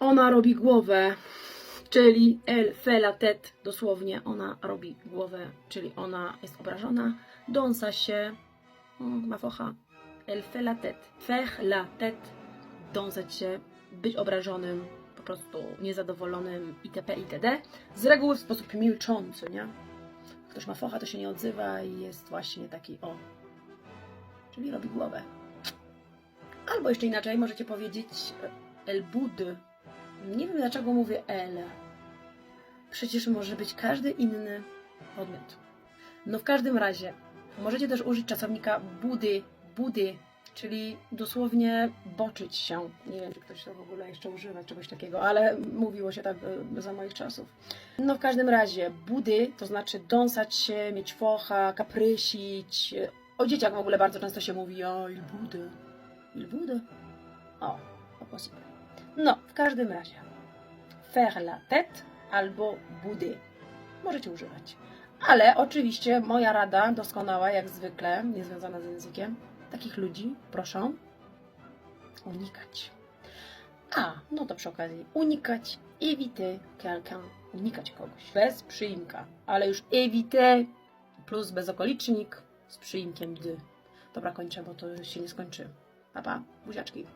Ona robi głowę, czyli la tête, dosłownie ona robi głowę, czyli ona jest obrażona, dąsa się, mm, ma focha, faire la tête, dąsać się, być obrażonym, po prostu niezadowolonym itp. itd. Z reguły w sposób milczący, nie? Ktoś ma focha, to się nie odzywa i jest właśnie taki o, czyli robi głowę. Albo jeszcze inaczej możecie powiedzieć e, el boude. Nie wiem dlaczego mówię el. Przecież może być każdy inny podmiot. No w każdym razie możecie też użyć czasownika budy, budy, czyli dosłownie boczyć się. Nie wiem, czy ktoś to w ogóle jeszcze używa, czegoś takiego, ale mówiło się tak e, za moich czasów. No w każdym razie, budy to znaczy dąsać się, mieć focha, kaprysić. O dzieciach w ogóle bardzo często się mówi o il budy, il budy. O, possible. No, w każdym razie, faire la tête albo budy. Możecie używać. Ale oczywiście moja rada doskonała, jak zwykle, niezwiązana z językiem, takich ludzi, proszę, unikać. A, no to przy okazji, unikać, éviter quelqu'un, unikać kogoś, bez przyimka, ale już éviter plus bezokolicznik z przyimkiem dy. Dobra, kończę, bo to się nie skończy. Pa, pa, buziaczki.